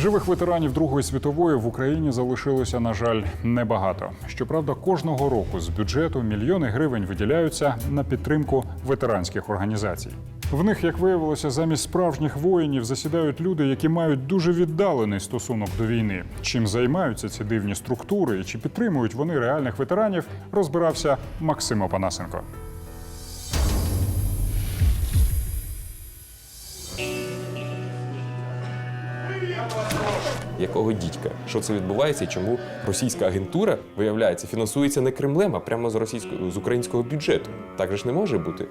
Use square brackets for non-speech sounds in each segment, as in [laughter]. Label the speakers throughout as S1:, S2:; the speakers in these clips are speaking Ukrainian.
S1: Живих ветеранів Другої світової в Україні залишилося, на жаль, небагато. Щоправда, кожного року з бюджету мільйони гривень виділяються на підтримку ветеранських організацій. В них, як виявилося, замість справжніх воїнів засідають люди, які мають дуже віддалений стосунок до війни. Чим займаються ці дивні структури і чи підтримують вони реальних ветеранів, розбирався Максим Опанасенко.
S2: Якого дідька? Що це відбувається чому російська агентура, виявляється, фінансується не Кремлем, а прямо з російського з українського бюджету? Так же ж не може бути.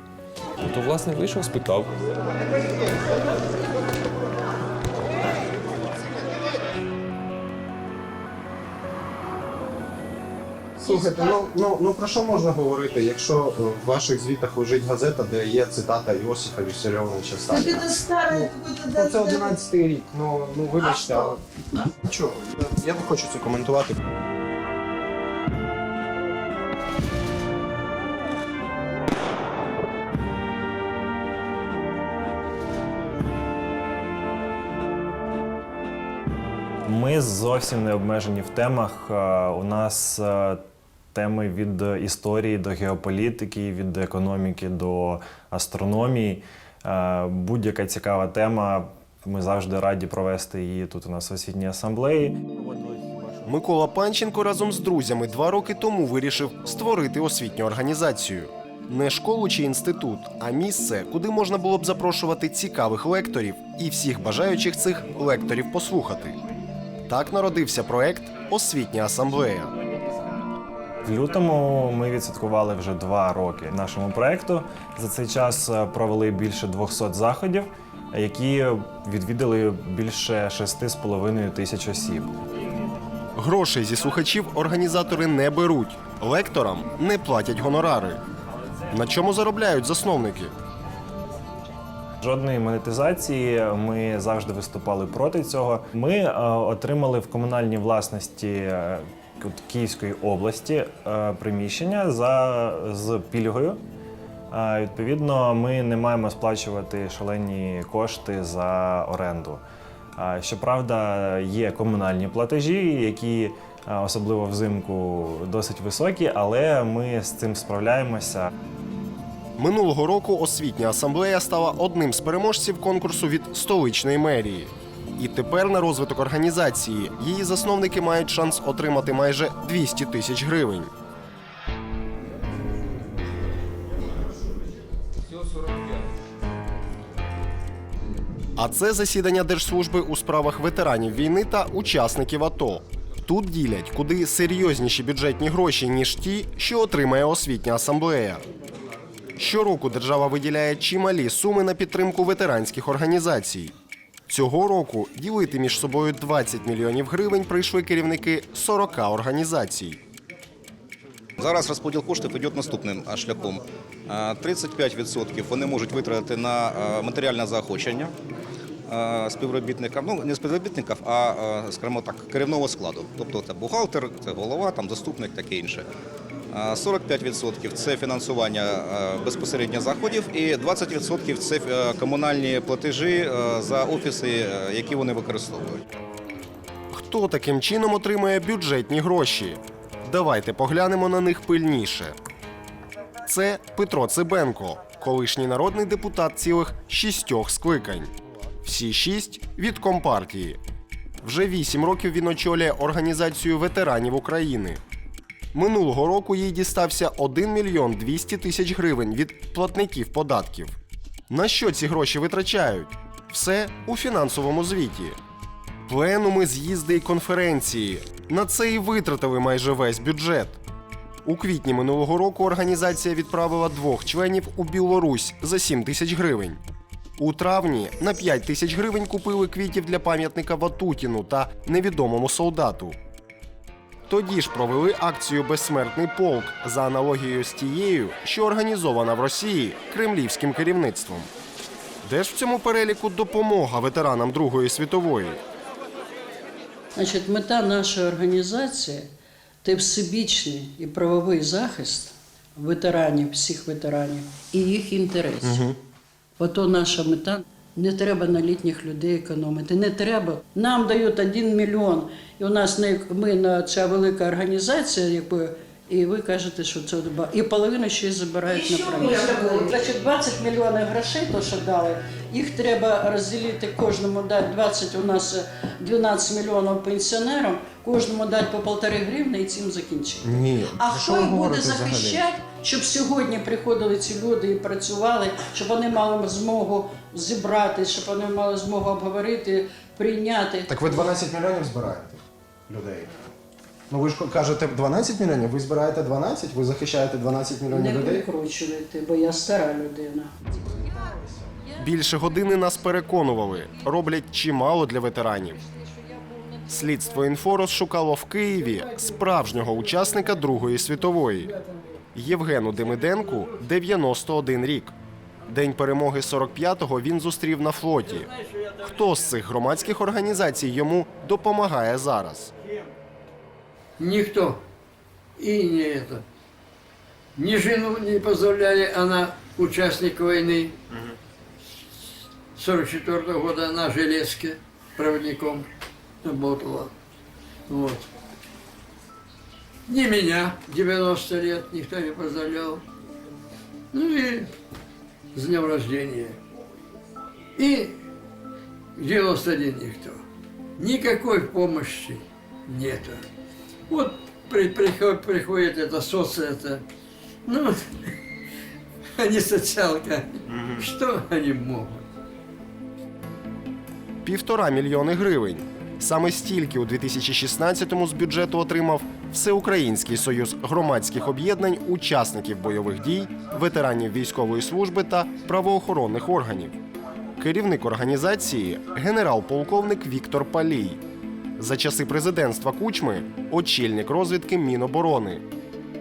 S2: Ну то, власне, вийшов, спитав.
S3: Слухайте, ну, ну, ну про що можна говорити, якщо в ваших звітах лежить газета, де є цитата Іосифа Вісаріоновича
S4: Так
S3: Сталіна?
S4: это старое какое-то...
S3: Ну, це 11 рік, ну, ну вибачте, але нічого, я, я не хочу це коментувати.
S5: Ми зовсім не обмежені в темах. Е, У нас е, теми від історії до геополітики, від економіки до астрономії. Е, Будь-яка цікава тема. Ми завжди раді провести її тут у нас в освітній асамблеї.
S3: Микола Панченко разом з друзями два роки тому вирішив створити освітню організацію. Не школу чи інститут, а місце, куди можна було б запрошувати цікавих лекторів і всіх бажаючих цих лекторів послухати. Так народився проект Освітня асамблея.
S5: В лютому ми відсвяткували вже два роки нашому проекту. За цей час е, провели більше 200 заходів, які відвідали більше 6,5 тисяч осіб.
S3: Грошей зі слухачів організатори не беруть, лекторам не платять гонорари. На чому заробляють засновники?
S5: Жодної монетизації ми завжди виступали проти цього. Ми е, отримали в комунальній власності е, Київської області е, приміщення за з пільгою. Е, відповідно, ми не маємо сплачувати шалені кошти за оренду. Е, щоправда, є комунальні платежі, які особливо взимку досить високі, але ми з цим справляємося.
S3: Минулого року освітня асамблея стала одним з переможців конкурсу від столичної мерії. І тепер на розвиток організації її засновники мають шанс отримати майже 200 тисяч гривень. А це засідання Держслужби у справах ветеранів війни та учасників АТО. Тут ділять куди серйозніші бюджетні гроші, ніж ті, що отримає освітня асамблея. Щороку держава виділяє чималі суми на підтримку ветеранських організацій. Цього року ділити між собою 20 мільйонів гривень прийшли керівники 40 організацій.
S6: Зараз розподіл коштів йде наступним шляхом. 35% вони можуть витратити на матеріальне заохочення співробітникам, ну не співробітників, а скажімо так, керівного складу. Тобто це бухгалтер, це голова, там заступник, таке інше. А, 45% це фінансування безпосередньо заходів, і 20% це е, комунальні платежі е, за офіси, е, які вони використовують.
S3: Хто таким чином отримує бюджетні гроші? Давайте поглянемо на них пильніше. Це Петро Цибенко, колишній народний депутат цілих шістьох скликань. Всі шість від Компартії. Вже вісім років він очолює організацію ветеранів України. Минулого року їй дістався 1 мільйон 200 тисяч гривень від платників податків. На що ці гроші витрачають? Все у фінансовому звіті. Пленуми, з'їзди і конференції. На це і витратили майже весь бюджет. У квітні минулого року організація відправила двох членів у Білорусь за 7 тисяч гривень. У травні на 5 тисяч гривень купили квітів для пам'ятника Ватутіну та невідомому солдату. Тоді ж провели акцію Безсмертний полк за аналогією з тією, що організована в Росії кремлівським керівництвом. Де ж в цьому переліку допомога ветеранам Другої світової?
S4: Значить, мета нашої організації це всебічний і правовий захист ветеранів, всіх ветеранів і їх інтересів. Ото наша мета. Не треба на літніх людей економити. Не треба. Нам дають один мільйон, і у нас не ми на ця велика організація, якби. І ви кажете, що це ба- і половину ще й забирають на проміжку. Значить, 20 мільйонів грошей, то що дали, їх треба розділити кожному дати 20, у нас е, 12 мільйонів пенсіонерам, кожному дати по полтори гривни і цим закінчити.
S3: Ні.
S4: А хто їх буде
S3: говорите взагалі?
S4: захищати, щоб сьогодні приходили ці люди і працювали, щоб вони мали змогу зібрати, щоб вони мали змогу обговорити, прийняти.
S7: Так ви 12 мільйонів збираєте людей. Ну ви ж кажете 12 мільйонів, ви збираєте 12, ви захищаєте 12 мільйонів
S4: Не
S7: людей.
S4: прикручуйте, бо я стара людина.
S3: Більше години нас переконували, роблять чимало для ветеранів. Слідство інфо розшукало в Києві справжнього учасника Другої світової Євгену Демиденку 91 рік. День перемоги 45-го він зустрів на флоті. Хто з цих громадських організацій йому допомагає зараз?
S8: Никто. И не это. Ни жену не позволяли, она участник войны. 44 года на железке проводником работала. Вот. Ни меня, 90 лет, никто не позволял. Ну и с днем рождения. И 91 никто. Никакой помощи нету. Вот при- приход- приходит это соц, это, ну, [laughs] они социалка. Что они могут?
S3: Півтора мільйони гривень. Саме стільки у 2016-му з бюджету отримав Всеукраїнський союз громадських об'єднань учасників бойових дій, ветеранів військової служби та правоохоронних органів. Керівник організації генерал-полковник Віктор Палій. За часи президентства Кучми очільник розвідки Міноборони.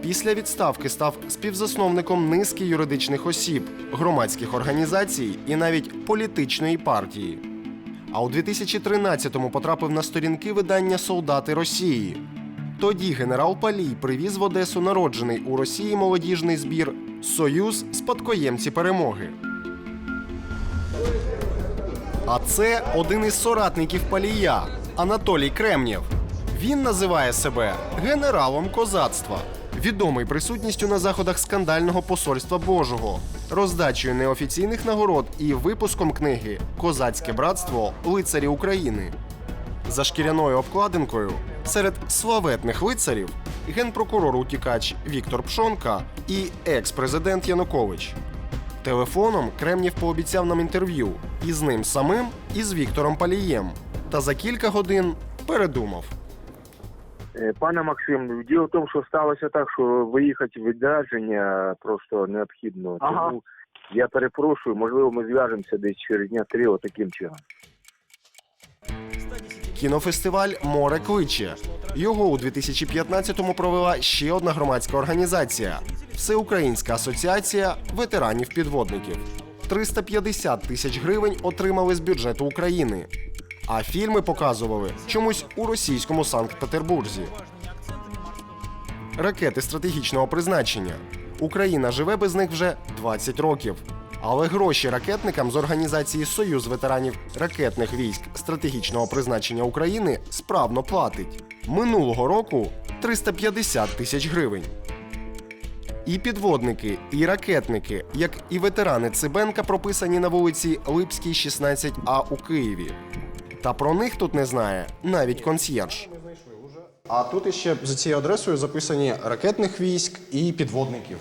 S3: Після відставки став співзасновником низки юридичних осіб, громадських організацій і навіть політичної партії. А у 2013-му потрапив на сторінки видання Солдати Росії. Тоді генерал Палій привіз в Одесу народжений у Росії молодіжний збір Союз спадкоємці перемоги. А це один із соратників Палія Анатолій Кремнєв. Він називає себе генералом козацтва, відомий присутністю на заходах скандального посольства Божого, роздачею неофіційних нагород і випуском книги Козацьке братство лицарі України. За шкіряною обкладинкою серед славетних лицарів генпрокурор утікач Віктор Пшонка і екс-президент Янукович. Телефоном Кремнєв пообіцяв нам інтерв'ю і з ним самим, і з Віктором Палієм. Та за кілька годин передумав.
S9: Е, Пане Максим, діло в тому, що сталося так, що виїхати в відрядження просто необхідно.
S10: Ага.
S9: Тому я перепрошую, можливо, ми зв'яжемося десь через дня три отаким чином.
S3: Кінофестиваль Море кличе. Його у 2015-му провела ще одна громадська організація Всеукраїнська асоціація ветеранів-підводників. 350 тисяч гривень отримали з бюджету України. А фільми показували чомусь у російському Санкт-Петербурзі. Ракети стратегічного призначення. Україна живе без них вже 20 років. Але гроші ракетникам з організації Союз ветеранів ракетних військ стратегічного призначення України справно платить. Минулого року 350 тисяч гривень. І підводники, і ракетники, як і ветерани Цибенка, прописані на вулиці Липській, 16А у Києві. Та про них тут не знає навіть консьєрж.
S7: А тут іще за цією адресою записані ракетних військ і підводників.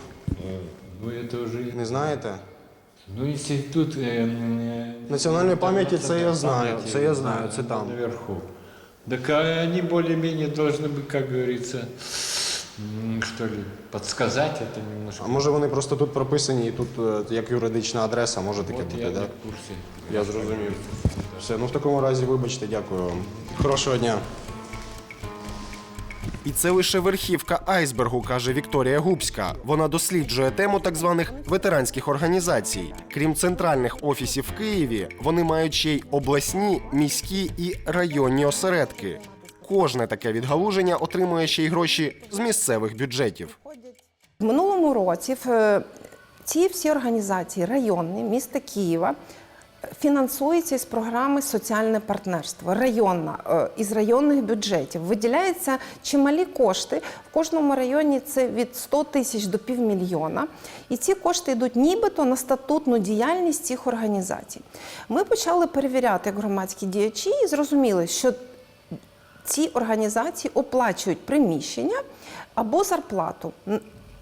S11: Ну, это уже...
S7: Не знаєте?
S11: Ну, институт... э, м,
S7: Національної пам'яті це я знаю,
S11: памяти,
S7: це я знаю,
S11: да,
S7: це там.
S11: Наверху. Так а они более-менее должны бы, как говорится, м, что ли, подсказать это немножко.
S7: А може вони просто тут прописані і тут е, як юридична адреса, може таке
S11: вот
S7: бути,
S11: я
S7: так?
S11: не в курсе.
S7: Я зрозумів. Все, ну в такому разі, вибачте, дякую вам. Хорошого дня.
S3: І це лише верхівка айсбергу, каже Вікторія Губська. Вона досліджує тему так званих ветеранських організацій. Крім центральних офісів в Києві, вони мають ще й обласні, міські і районні осередки. Кожне таке відгалуження отримує ще й гроші з місцевих бюджетів.
S12: В минулому році е, ці всі організації районні міста Києва
S10: фінансується із програми соціальне партнерство районна е, із районних бюджетів. Виділяються чималі кошти. В кожному районі це від 100 тисяч до півмільйона. І ці кошти йдуть нібито на статутну діяльність цих організацій. Ми почали перевіряти громадські діячі і зрозуміли, що ці організації оплачують приміщення або зарплату.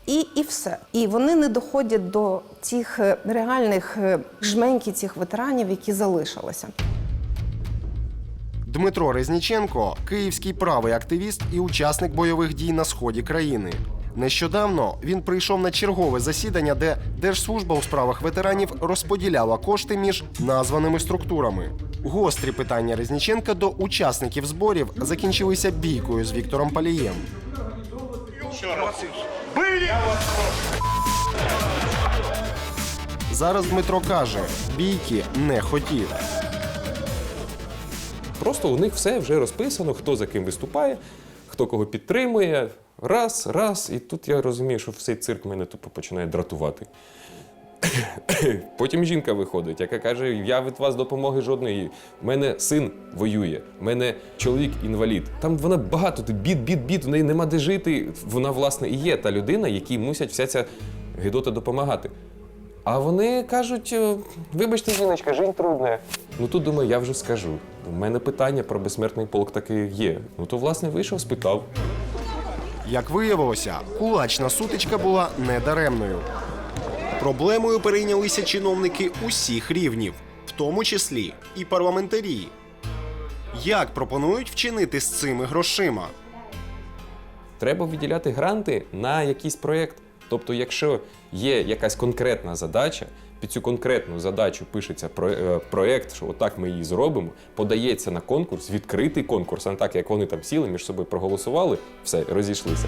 S10: І, і все. І вони не доходять до цих е, реальних е, жменьки цих ветеранів, які залишилися.
S3: Дмитро Резніченко київський правий активіст і учасник бойових дій на сході країни. Нещодавно він прийшов на чергове засідання, де Держслужба у справах ветеранів розподіляла кошти між названими структурами. Гострі питання Резніченка до учасників зборів закінчилися бійкою з Віктором Палієм. Зараз Дмитро каже, бійки не хотів.
S2: Просто у них все вже розписано, хто за ким виступає, хто кого підтримує. Раз, раз, і тут я розумію, що цей цирк мене тупо починає дратувати. Потім жінка виходить, яка каже: Я від вас допомоги жодної. У мене син воює, у мене чоловік інвалід. Там вона багато бід, бід, бід, у неї нема де жити. Вона, власне, і є та людина, якій мусять вся ця гидота допомагати. А вони кажуть: «Е, вибачте, жіночка, жінь трудна. Ну тут думаю, я вже скажу. У мене питання про безсмертний полк таки є. Ну то, власне, вийшов, спитав.
S3: Як виявилося, кулачна сутичка була недаремною. Проблемою перейнялися чиновники усіх рівнів, в тому числі і парламентарі. Як пропонують вчинити з цими грошима?
S2: Треба виділяти гранти на якийсь проєкт. Тобто, якщо є якась конкретна задача, під цю конкретну задачу пишеться про- е, проєкт, що отак ми її зробимо, подається на конкурс, відкритий конкурс, а не так, як вони там сіли між собою проголосували, все, розійшлися.